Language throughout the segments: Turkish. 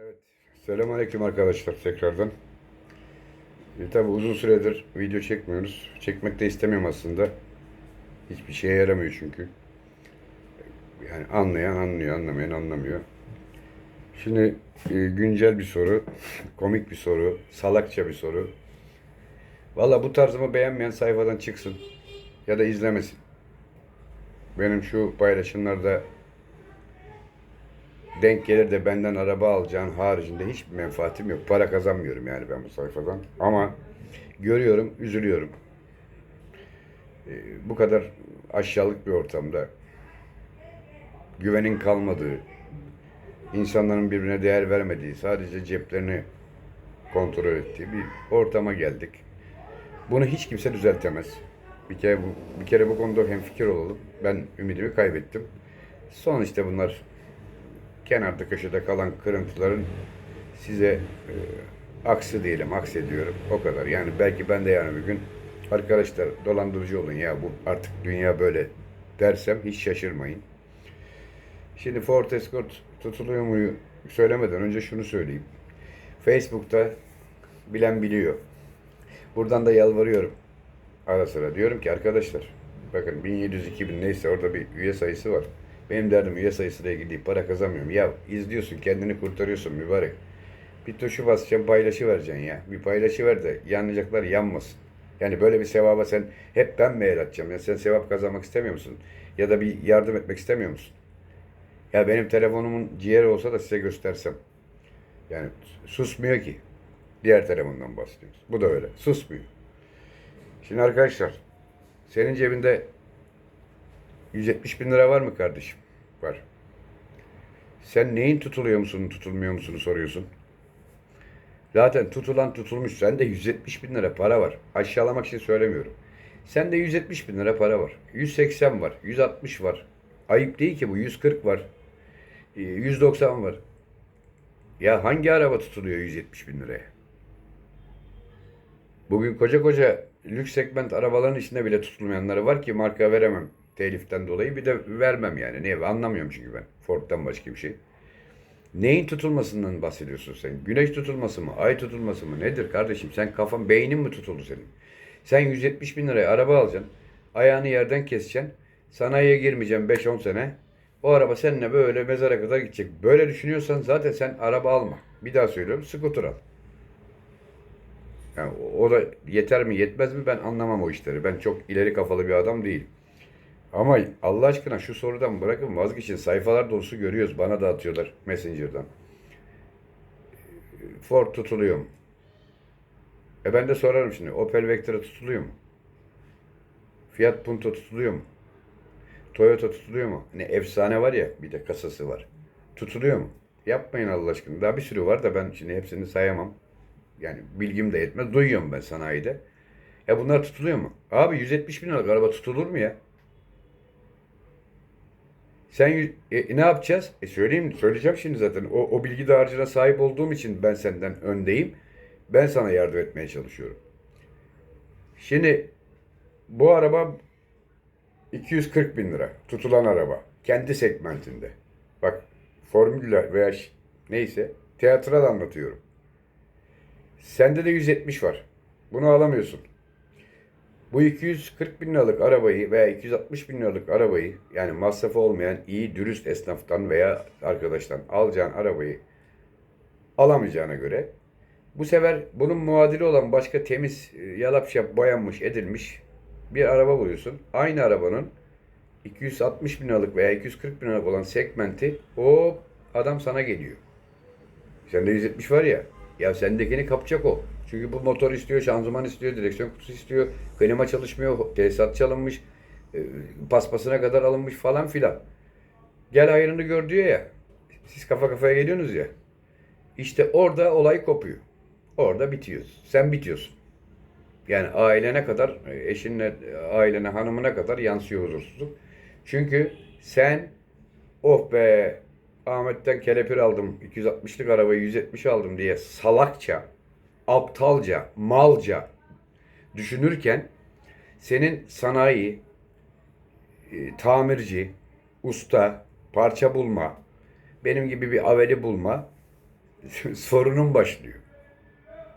Evet. Selamünaleyküm arkadaşlar tekrardan. E, tabi uzun süredir video çekmiyoruz. Çekmek de istemiyorum aslında. Hiçbir şeye yaramıyor çünkü. Yani anlayan anlıyor, anlamayan anlamıyor. Şimdi e, güncel bir soru, komik bir soru, salakça bir soru. Valla bu tarzımı beğenmeyen sayfadan çıksın ya da izlemesin. Benim şu paylaşımlarda denk gelir de benden araba alacağın haricinde hiçbir menfaatim yok. Para kazanmıyorum yani ben bu sayfadan. Ama görüyorum, üzülüyorum. Ee, bu kadar aşağılık bir ortamda güvenin kalmadığı, insanların birbirine değer vermediği, sadece ceplerini kontrol ettiği bir ortama geldik. Bunu hiç kimse düzeltemez. Bir kere bu, bir kere bu konuda hemfikir olalım. Ben ümidimi kaybettim. Son işte bunlar kenarda köşede kalan kırıntıların size e, aksi diyelim, aksediyorum. O kadar. Yani belki ben de yarın bir gün arkadaşlar dolandırıcı olun ya bu artık dünya böyle dersem hiç şaşırmayın. Şimdi Ford Escort tutuluyor mu söylemeden önce şunu söyleyeyim. Facebook'ta bilen biliyor. Buradan da yalvarıyorum. Ara sıra diyorum ki arkadaşlar bakın 1700 2000 neyse orada bir üye sayısı var. Benim derdim üye sayısıyla ilgili para kazanmıyorum. Ya izliyorsun kendini kurtarıyorsun mübarek. Bir tuşu basacaksın paylaşı vereceksin ya. Bir paylaşı ver de yanlayacaklar yanmasın. Yani böyle bir sevaba sen hep ben mi el atacağım? Ya sen sevap kazanmak istemiyor musun? Ya da bir yardım etmek istemiyor musun? Ya benim telefonumun ciğeri olsa da size göstersem. Yani susmuyor ki. Diğer telefondan bahsediyoruz. Bu da öyle. Susmuyor. Şimdi arkadaşlar senin cebinde 170 bin lira var mı kardeşim? Var. Sen neyin tutuluyor musun, tutulmuyor musun soruyorsun. Zaten tutulan tutulmuş. Sende 170 bin lira para var. Aşağılamak için söylemiyorum. Sende 170 bin lira para var. 180 var. 160 var. Ayıp değil ki bu. 140 var. Ee, 190 var. Ya hangi araba tutuluyor 170 bin liraya? Bugün koca koca lüks segment arabaların içinde bile tutulmayanları var ki marka veremem teliften dolayı. Bir de vermem yani. Niye? Anlamıyorum çünkü ben. Ford'dan başka bir şey. Neyin tutulmasından bahsediyorsun sen? Güneş tutulması mı? Ay tutulması mı? Nedir kardeşim? Sen kafan, beynin mi tutuldu senin? Sen 170 bin liraya araba alacaksın. Ayağını yerden keseceksin. Sanayiye girmeyeceksin 5-10 sene. O araba seninle böyle mezara kadar gidecek. Böyle düşünüyorsan zaten sen araba alma. Bir daha söylüyorum. Scooter al. Yani o da yeter mi yetmez mi ben anlamam o işleri. Ben çok ileri kafalı bir adam değilim. Ama Allah aşkına şu sorudan bırakın vazgeçin. Sayfalar dolusu görüyoruz. Bana da atıyorlar Messenger'dan. Ford tutuluyor mu? E ben de sorarım şimdi. Opel Vectra tutuluyor mu? Fiat Punto tutuluyor mu? Toyota tutuluyor mu? Ne efsane var ya bir de kasası var. Tutuluyor mu? Yapmayın Allah aşkına. Daha bir sürü var da ben şimdi hepsini sayamam. Yani bilgim de yetmez. Duyuyorum ben sanayide. Ya bunlar tutuluyor mu? Abi 170 bin liralık araba tutulur mu ya? Sen e, ne yapacağız? E söyleyeyim, söyleyeceğim şimdi zaten. O, o bilgi dağarcığına sahip olduğum için ben senden öndeyim. Ben sana yardım etmeye çalışıyorum. Şimdi bu araba 240 bin lira tutulan araba. Kendi segmentinde. Bak formüller veya neyse tiyatral anlatıyorum. Sende de 170 var. Bunu alamıyorsun. Bu 240 bin liralık arabayı veya 260 bin liralık arabayı yani masrafı olmayan iyi dürüst esnaftan veya arkadaştan alacağın arabayı alamayacağına göre bu sefer bunun muadili olan başka temiz e, yalap şap boyanmış edilmiş bir araba buluyorsun. Aynı arabanın 260 bin liralık veya 240 bin liralık olan segmenti o adam sana geliyor. Sende 170 var ya. Ya sendekini kapacak o. Çünkü bu motor istiyor, şanzıman istiyor, direksiyon kutusu istiyor, klima çalışmıyor, tesisat çalınmış, e, paspasına kadar alınmış falan filan. Gel ayrını gör diyor ya. Siz kafa kafaya geliyorsunuz ya. İşte orada olay kopuyor. Orada bitiyor. Sen bitiyorsun. Yani ailene kadar, e, eşinle, ailene, hanımına kadar yansıyor huzursuzluk. Çünkü sen oh be Ahmet'ten kelepir aldım, 260'lık arabayı 170 aldım diye salakça, aptalca, malca düşünürken senin sanayi, e, tamirci, usta, parça bulma, benim gibi bir aveli bulma sorunun başlıyor.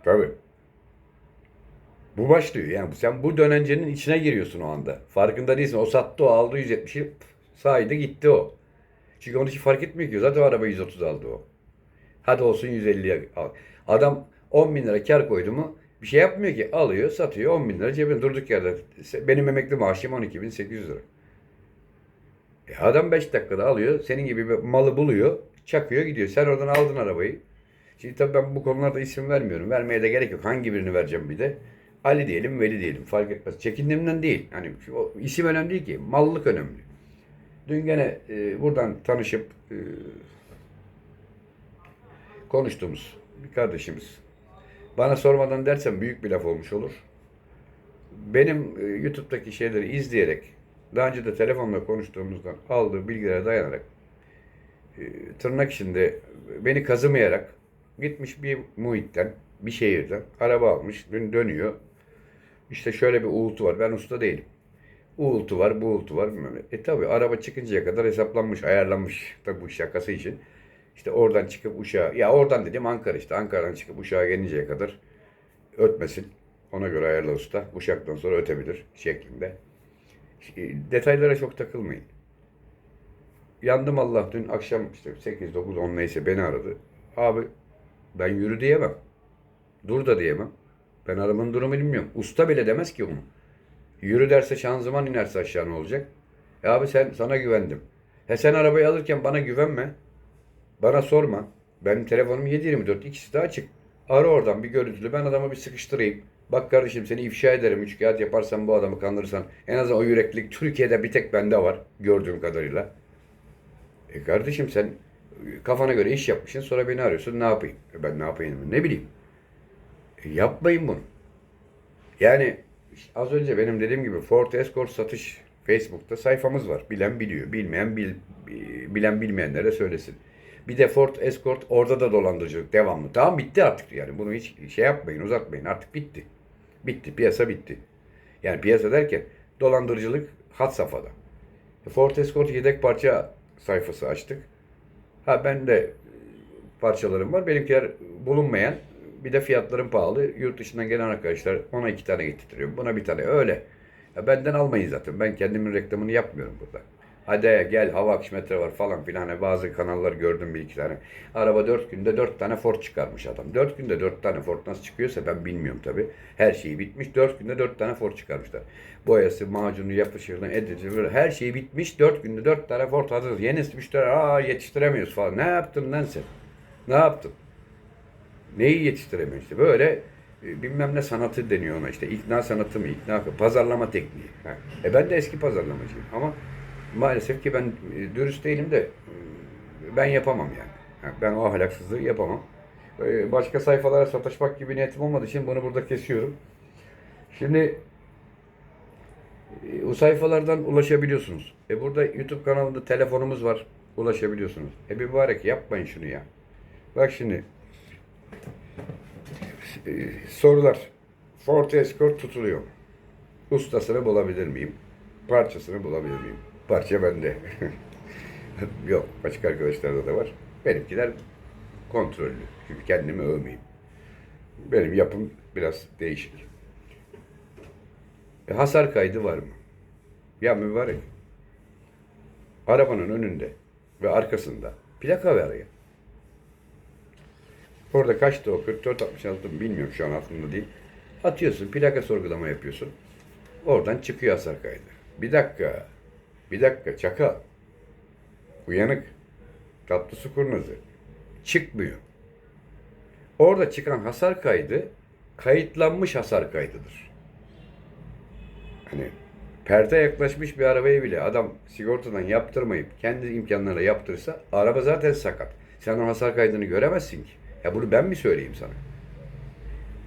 Tabii. Bu başlıyor yani sen bu dönencenin içine giriyorsun o anda. Farkında değilsin. O sattı o aldı 170'i saydı gitti o. Çünkü onu hiç fark etmiyor ki. Zaten o araba 130 aldı o. Hadi olsun 150'ye al. Adam 10 bin lira kar koydu mu bir şey yapmıyor ki. Alıyor satıyor 10 bin lira cebine durduk yerde. Benim emekli maaşım 12.800 lira. E adam 5 dakikada alıyor. Senin gibi bir malı buluyor. Çakıyor gidiyor. Sen oradan aldın arabayı. Şimdi tabii ben bu konularda isim vermiyorum. Vermeye de gerek yok. Hangi birini vereceğim bir de. Ali diyelim, Veli diyelim. Fark etmez. Çekindiğimden değil. Hani o isim önemli değil ki. Mallık önemli. Dün gene e, buradan tanışıp e, konuştuğumuz bir kardeşimiz. Bana sormadan dersem büyük bir laf olmuş olur. Benim e, YouTube'daki şeyleri izleyerek daha önce de telefonla konuştuğumuzdan aldığı bilgilere dayanarak e, tırnak içinde beni kazımayarak gitmiş bir muhitten, bir şehirden araba almış. Dün dönüyor. İşte şöyle bir uğultu var. Ben usta değilim. Uğultu var, bu uğultu var. E tabi araba çıkıncaya kadar hesaplanmış, ayarlanmış. Tabi bu şakası için. İşte oradan çıkıp uçağa, ya oradan dedim Ankara işte. Ankara'dan çıkıp uçağa gelinceye kadar ötmesin. Ona göre ayarla usta. Uçaktan sonra ötebilir şeklinde. E, Detaylara çok takılmayın. Yandım Allah dün akşam işte 8, 9, 10 neyse beni aradı. Abi ben yürü diyemem. Dur da diyemem. Ben arabanın durumunu bilmiyorum. Usta bile demez ki onu. Yürü derse şanzıman inerse aşağı ne olacak? E abi sen sana güvendim. He sen arabayı alırken bana güvenme. Bana sorma. Benim telefonum 724 ikisi de açık. Ara oradan bir görüntülü ben adamı bir sıkıştırayım. Bak kardeşim seni ifşa ederim. Üç kağıt yaparsan bu adamı kandırırsan. En azından o yüreklilik Türkiye'de bir tek bende var. Gördüğüm kadarıyla. E kardeşim sen kafana göre iş yapmışsın sonra beni arıyorsun ne yapayım? E ben ne yapayım? Ne bileyim. E yapmayın bunu. Yani az önce benim dediğim gibi Ford Escort satış Facebook'ta sayfamız var. Bilen biliyor. Bilmeyen bil, bilen bilmeyenlere söylesin. Bir de Ford Escort orada da dolandırıcılık devamlı. Tamam bitti artık yani. Bunu hiç şey yapmayın, uzatmayın. Artık bitti. Bitti. Piyasa bitti. Yani piyasa derken dolandırıcılık had safhada. Ford Escort yedek parça sayfası açtık. Ha ben de e, parçalarım var. Benimkiler bulunmayan bir de fiyatlarım pahalı. Yurt dışından gelen arkadaşlar ona iki tane getirtiyorum. Buna bir tane öyle. Ya benden almayın zaten. Ben kendimin reklamını yapmıyorum burada. Hadi gel hava akış metre var falan filan. Hani bazı kanallar gördüm bir iki tane. Araba dört günde dört tane Ford çıkarmış adam. Dört günde dört tane Ford nasıl çıkıyorsa ben bilmiyorum tabi. Her şeyi bitmiş. Dört günde dört tane Ford çıkarmışlar. Boyası, macunu, yapışırını, edici her şeyi bitmiş. Dört günde dört tane Ford hazır. Yeni müşteri aa yetiştiremiyoruz falan. Ne yaptın lan sen? Ne yaptın? Neyi yetiştiremiyor işte böyle e, bilmem ne sanatı deniyor ona işte ikna sanatı mı ikna pazarlama tekniği. Ha. E ben de eski pazarlamacıyım ama maalesef ki ben e, dürüst değilim de e, ben yapamam yani. Ben o ahlaksızlığı yapamam. E, Başka sayfalara sataşmak gibi niyetim olmadığı için bunu burada kesiyorum. Şimdi o sayfalardan ulaşabiliyorsunuz. E burada YouTube kanalında telefonumuz var. Ulaşabiliyorsunuz. E mübarek yapmayın şunu ya. Bak şimdi sorular. Ford Escort tutuluyor. Ustasını bulabilir miyim? Parçasını bulabilir miyim? Parça bende. Yok. Başka arkadaşlarda da var. Benimkiler kontrollü. Çünkü kendimi övmeyeyim. Benim yapım biraz değişik. E, hasar kaydı var mı? Ya mübarek. Arabanın önünde ve arkasında plaka var ya. Orada kaçtı o? 44 66 mı bilmiyorum şu an aklımda değil. Atıyorsun, plaka sorgulama yapıyorsun. Oradan çıkıyor hasar kaydı. Bir dakika. Bir dakika çakal. Uyanık. Tatlı su kurnazı. Çıkmıyor. Orada çıkan hasar kaydı kayıtlanmış hasar kaydıdır. Hani perde yaklaşmış bir arabayı bile adam sigortadan yaptırmayıp kendi imkanlarıyla yaptırsa araba zaten sakat. Sen o hasar kaydını göremezsin ki. Ya bunu ben mi söyleyeyim sana?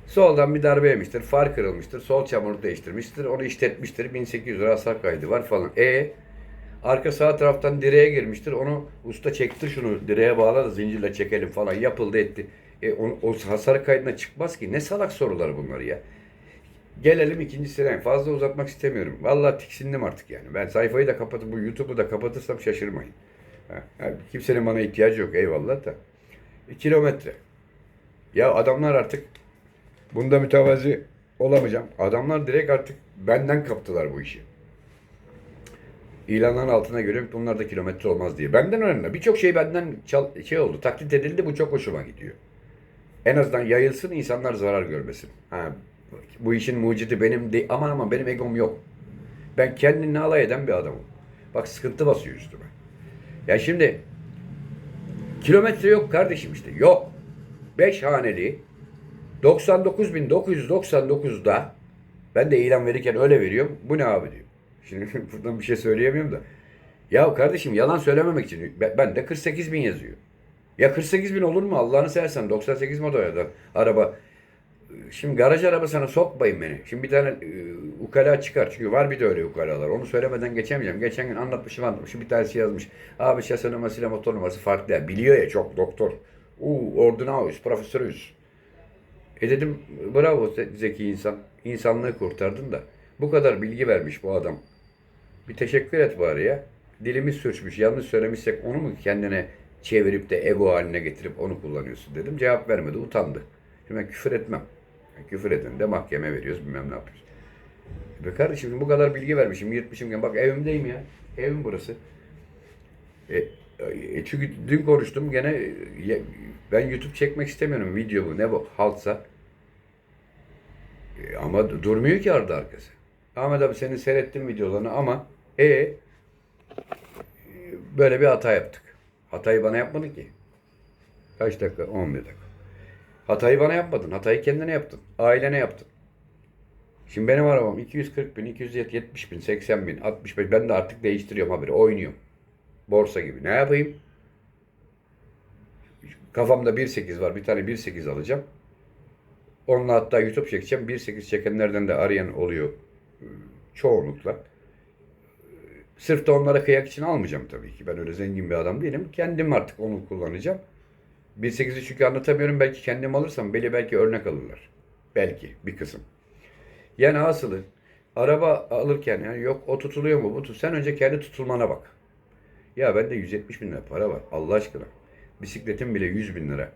Soldan bir darbe yemiştir, far kırılmıştır, sol çamurluk değiştirmiştir, onu işletmiştir, 1800 lira hasar kaydı var falan. E arka sağ taraftan direğe girmiştir, onu usta çektir şunu direğe bağla da zincirle çekelim falan yapıldı etti. E o, o hasar kaydına çıkmaz ki. Ne salak sorular bunlar ya. Gelelim ikinci sıraya. Fazla uzatmak istemiyorum. Vallahi tiksindim artık yani. Ben sayfayı da kapatıp bu YouTube'u da kapatırsam şaşırmayın. Ha, ha, kimsenin bana ihtiyacı yok eyvallah da. kilometre. Ya adamlar artık bunda mütevazi olamayacağım. Adamlar direkt artık benden kaptılar bu işi. İlanların altına görüyorum bunlar da kilometre olmaz diye. Benden önemli. Birçok şey benden çal- şey oldu. Taklit edildi. Bu çok hoşuma gidiyor. En azından yayılsın insanlar zarar görmesin. Ha, bu işin mucidi benim de aman aman benim egom yok. Ben kendini alay eden bir adamım. Bak sıkıntı basıyor üstüme. Ya şimdi kilometre yok kardeşim işte yok. 5 haneli 99.999'da ben de ilan verirken öyle veriyorum. Bu ne abi diyor. Şimdi buradan bir şey söyleyemiyorum da. Ya kardeşim yalan söylememek için ben de 48 bin yazıyor. Ya 48 bin olur mu Allah'ını seversen 98 model araba. Şimdi garaj arabasına sokmayın beni. Şimdi bir tane e, ukala çıkar. Çünkü var bir de öyle ukalalar. Onu söylemeden geçemeyeceğim. Geçen gün anlatmışım anlatmışım. Bir tanesi yazmış. Abi şase numarasıyla motor numarası farklı. Biliyor ya çok doktor. Uuu ordinaus, profesörüz. E dedim bravo ze- zeki insan. İnsanlığı kurtardın da. Bu kadar bilgi vermiş bu adam. Bir teşekkür et bari ya. Dilimiz sürçmüş. Yanlış söylemişsek onu mu kendine çevirip de ego haline getirip onu kullanıyorsun dedim. Cevap vermedi. Utandı. Şimdi ben küfür etmem. Yani küfür edin de mahkeme veriyoruz bilmem ne yapıyoruz. Be kardeşim bu kadar bilgi vermişim yırtmışım. Bak evimdeyim ya. Evim burası. E, e, çünkü dün konuştum gene e, ben YouTube çekmek istemiyorum. Video bu ne bu haltsa. E, ama du- durmuyor ki ardı arkası. Ahmet abi senin seyrettim videolarını ama e, böyle bir hata yaptık. Hatayı bana yapmadın ki. Kaç dakika? 11 dakika. Hatayı bana yapmadın. Hatayı kendine yaptın. Ailene yaptın. Şimdi benim arabam 240 bin, 270 bin, 80 bin, 65 Ben de artık değiştiriyorum haberi. Oynuyorum. Borsa gibi. Ne yapayım? Kafamda 1.8 var. Bir tane 1.8 alacağım. Onunla hatta YouTube çekeceğim. 1.8 çekenlerden de arayan oluyor. Çoğunlukla. Sırf da onlara kıyak için almayacağım tabii ki. Ben öyle zengin bir adam değilim. Kendim artık onu kullanacağım. 1.8'i çünkü anlatamıyorum. Belki kendim alırsam beni belki örnek alırlar. Belki bir kısım. Yani asılı araba alırken yani yok o tutuluyor mu bu tut. Sen önce kendi tutulmana bak. Ya bende 170 bin lira para var Allah aşkına. Bisikletim bile 100 bin lira.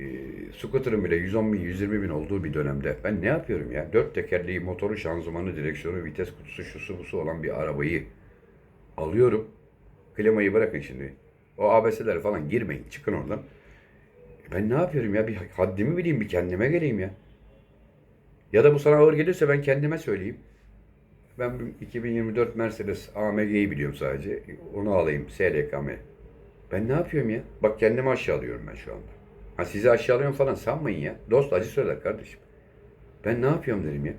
E, scooter'ın bile 110 bin 120 bin olduğu bir dönemde ben ne yapıyorum ya? Dört tekerleği, motoru, şanzımanı, direksiyonu, vites kutusu, şusu busu olan bir arabayı alıyorum. Klimayı bırakın şimdi. O ABS'lere falan girmeyin. Çıkın oradan. Ben ne yapıyorum ya? Bir haddimi bileyim, bir kendime geleyim ya. Ya da bu sana ağır gelirse ben kendime söyleyeyim. Ben bu 2024 Mercedes AMG'yi biliyorum sadece. Onu alayım SLKM. Ben ne yapıyorum ya? Bak kendimi aşağılıyorum ben şu anda. Ha sizi aşağılıyorum falan sanmayın ya. Dost acı söyler kardeşim. Ben ne yapıyorum derim ya.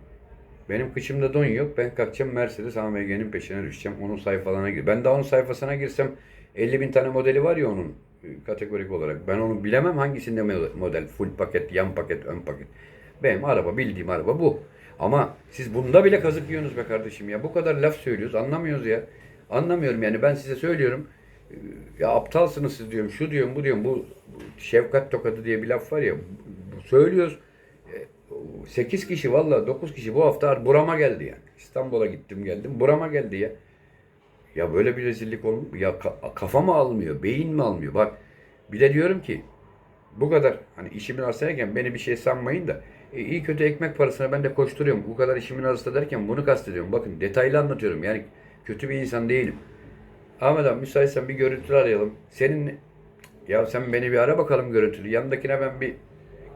Benim kıçımda don yok. Ben kalkacağım Mercedes AMG'nin peşine düşeceğim. Onun sayfalarına gir. Ben daha onun sayfasına girsem 50 bin tane modeli var ya onun e, kategorik olarak. Ben onu bilemem hangisinde mo- model. Full paket, yan paket, ön paket. Benim araba bildiğim araba bu. Ama siz bunda bile kazık yiyorsunuz be kardeşim ya. Bu kadar laf söylüyoruz. Anlamıyoruz ya. Anlamıyorum yani. Ben size söylüyorum. E, Ya aptalsınız siz diyorum. Şu diyorum, bu diyorum. Bu şefkat tokadı diye bir laf var ya. Söylüyoruz. 8 kişi valla 9 kişi bu hafta burama geldi yani. İstanbul'a gittim geldim burama geldi ya. Ya böyle bir rezillik mu? Ya ka- kafa mı almıyor, beyin mi almıyor? Bak bir de diyorum ki bu kadar hani işimin arasındayken beni bir şey sanmayın da e, iyi kötü ekmek parasına ben de koşturuyorum. Bu kadar işimin arasında derken bunu kastediyorum. Bakın detaylı anlatıyorum. Yani kötü bir insan değilim. Ahmet abi müsaitsen bir görüntülü arayalım. Senin ya sen beni bir ara bakalım görüntülü. Yanındakine ben bir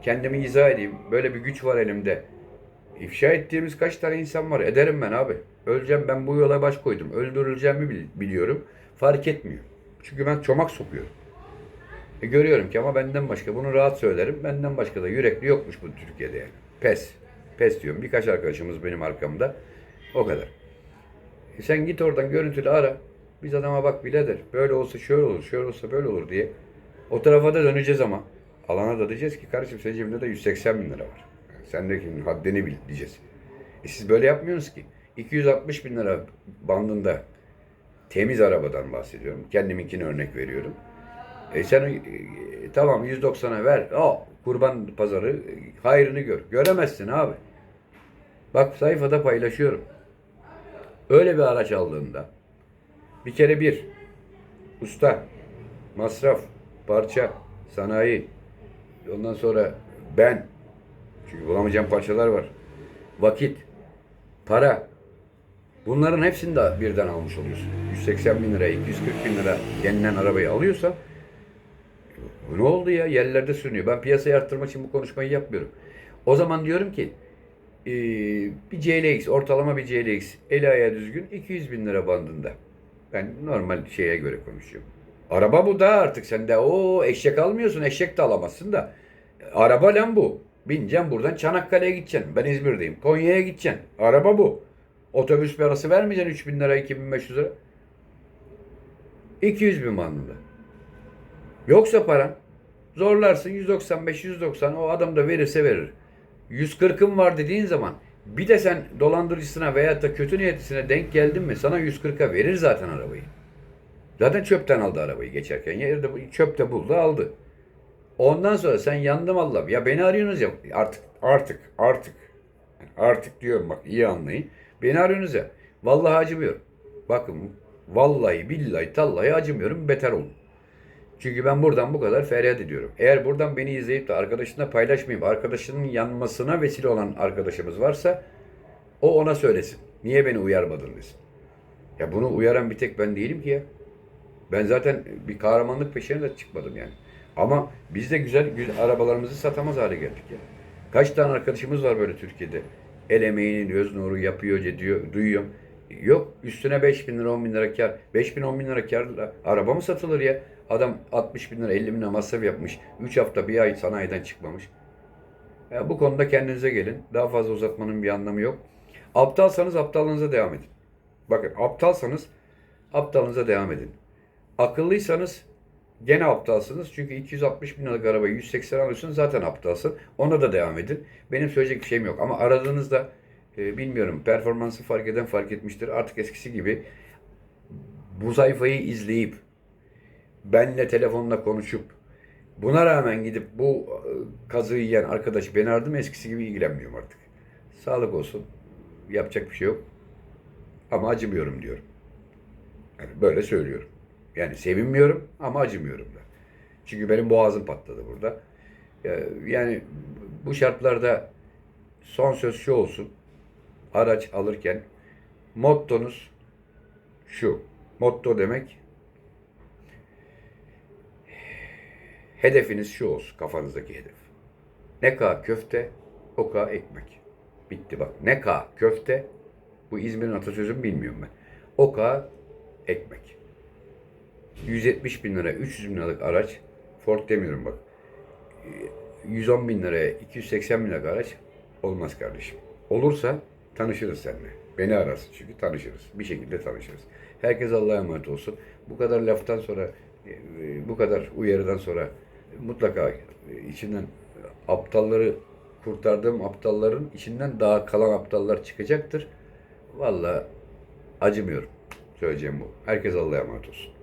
kendimi izah edeyim. Böyle bir güç var elimde. İfşa ettiğimiz kaç tane insan var? Ederim ben abi. Öleceğim ben bu yola baş koydum. Öldürüleceğimi bil- biliyorum. Fark etmiyor. Çünkü ben çomak sokuyorum. E görüyorum ki ama benden başka bunu rahat söylerim. Benden başka da yürekli yokmuş bu Türkiye'de yani. Pes. Pes diyorum. Birkaç arkadaşımız benim arkamda. O kadar. E sen git oradan görüntülü ara. Biz adama bak birader. Böyle olsa şöyle olur, şöyle olsa böyle olur diye. O tarafa da döneceğiz ama. Alana da diyeceğiz ki kardeşim senin cebinde de 180 bin lira var. Sendekinin haddini bil diyeceğiz. E siz böyle yapmıyorsunuz ki. 260 bin lira bandında temiz arabadan bahsediyorum. Kendiminkini örnek veriyorum. E sen e, tamam 190'a ver. O kurban pazarı e, hayrını gör. Göremezsin abi. Bak sayfada paylaşıyorum. Öyle bir araç aldığında bir kere bir usta, masraf, parça, sanayi, Ondan sonra ben. Çünkü bulamayacağım parçalar var. Vakit. Para. Bunların hepsini de birden almış oluyorsun. 180 bin lira, 240 bin lira denilen arabayı alıyorsa ne oldu ya? Yerlerde sürünüyor. Ben piyasayı arttırmak için bu konuşmayı yapmıyorum. O zaman diyorum ki bir CLX, ortalama bir CLX, eli ayağı düzgün 200 bin lira bandında. Ben normal şeye göre konuşuyorum. Araba bu da artık sen de o eşek almıyorsun. Eşek de alamazsın da. Araba lan bu. Bineceksin buradan Çanakkale'ye gideceksin. Ben İzmir'deyim. Konya'ya gideceksin. Araba bu. Otobüs parası vermeyeceksin 3000 lira 2500 lira. 200 bin bandında. Yoksa paran zorlarsın 195 190 o adam da verirse verir. 140'ım var dediğin zaman bir de sen dolandırıcısına veya da kötü niyetlisine denk geldin mi sana 140'a verir zaten arabayı. Zaten çöpten aldı arabayı geçerken. Yerde çöpte buldu aldı. Ondan sonra sen yandım Allah'ım. Ya beni arıyorsunuz ya artık artık artık artık diyorum bak iyi anlayın. Beni arıyorsunuz ya. Vallahi acımıyorum. Bakın vallahi billahi tallahi acımıyorum beter olun. Çünkü ben buradan bu kadar feryat ediyorum. Eğer buradan beni izleyip de arkadaşına paylaşmayıp arkadaşının yanmasına vesile olan arkadaşımız varsa o ona söylesin. Niye beni uyarmadın desin. Ya bunu uyaran bir tek ben değilim ki ya. Ben zaten bir kahramanlık peşine de çıkmadım yani. Ama biz de güzel, güzel arabalarımızı satamaz hale geldik ya. Kaç tane arkadaşımız var böyle Türkiye'de. El emeğinin göz nuru yapıyor, diyor, duyuyorum. Yok üstüne 5 bin lira 10 bin lira kar. 5 bin 10 bin lira karla araba mı satılır ya? Adam 60 bin lira 50 bin lira masraf yapmış. 3 hafta bir ay sanayiden çıkmamış. Ya bu konuda kendinize gelin. Daha fazla uzatmanın bir anlamı yok. Aptalsanız aptallığınıza devam edin. Bakın aptalsanız aptalınıza devam edin. Akıllıysanız gene aptalsınız. Çünkü 260 bin liralık arabayı 180 alıyorsun zaten aptalsın. Ona da devam edin. Benim söyleyecek bir şeyim yok. Ama aradığınızda e, bilmiyorum performansı fark eden fark etmiştir. Artık eskisi gibi bu sayfayı izleyip benle telefonla konuşup buna rağmen gidip bu e, kazığı yiyen arkadaş beni aradı mı eskisi gibi ilgilenmiyorum artık. Sağlık olsun. Yapacak bir şey yok. Ama acımıyorum diyorum. Yani böyle söylüyorum. Yani sevinmiyorum ama acımıyorum da. Çünkü benim boğazım patladı burada. Ee, Yani bu şartlarda son söz şu olsun. Araç alırken mottonuz şu. Motto demek hedefiniz şu olsun kafanızdaki hedef. Ne kadar köfte, o kadar ekmek. Bitti bak. Ne kadar köfte, bu İzmir'in atasözünü bilmiyorum ben. O kadar ekmek. 170 bin lira, 300 bin liralık araç, Ford demiyorum bak. 110 bin liraya, 280 bin liralık araç olmaz kardeşim. Olursa tanışırız seninle. Beni ararsın çünkü tanışırız. Bir şekilde tanışırız. Herkes Allah'a emanet olsun. Bu kadar laftan sonra, e, bu kadar uyarıdan sonra mutlaka içinden aptalları kurtardığım aptalların içinden daha kalan aptallar çıkacaktır. Vallahi acımıyorum. Söyleyeceğim bu. Herkes Allah'a emanet olsun.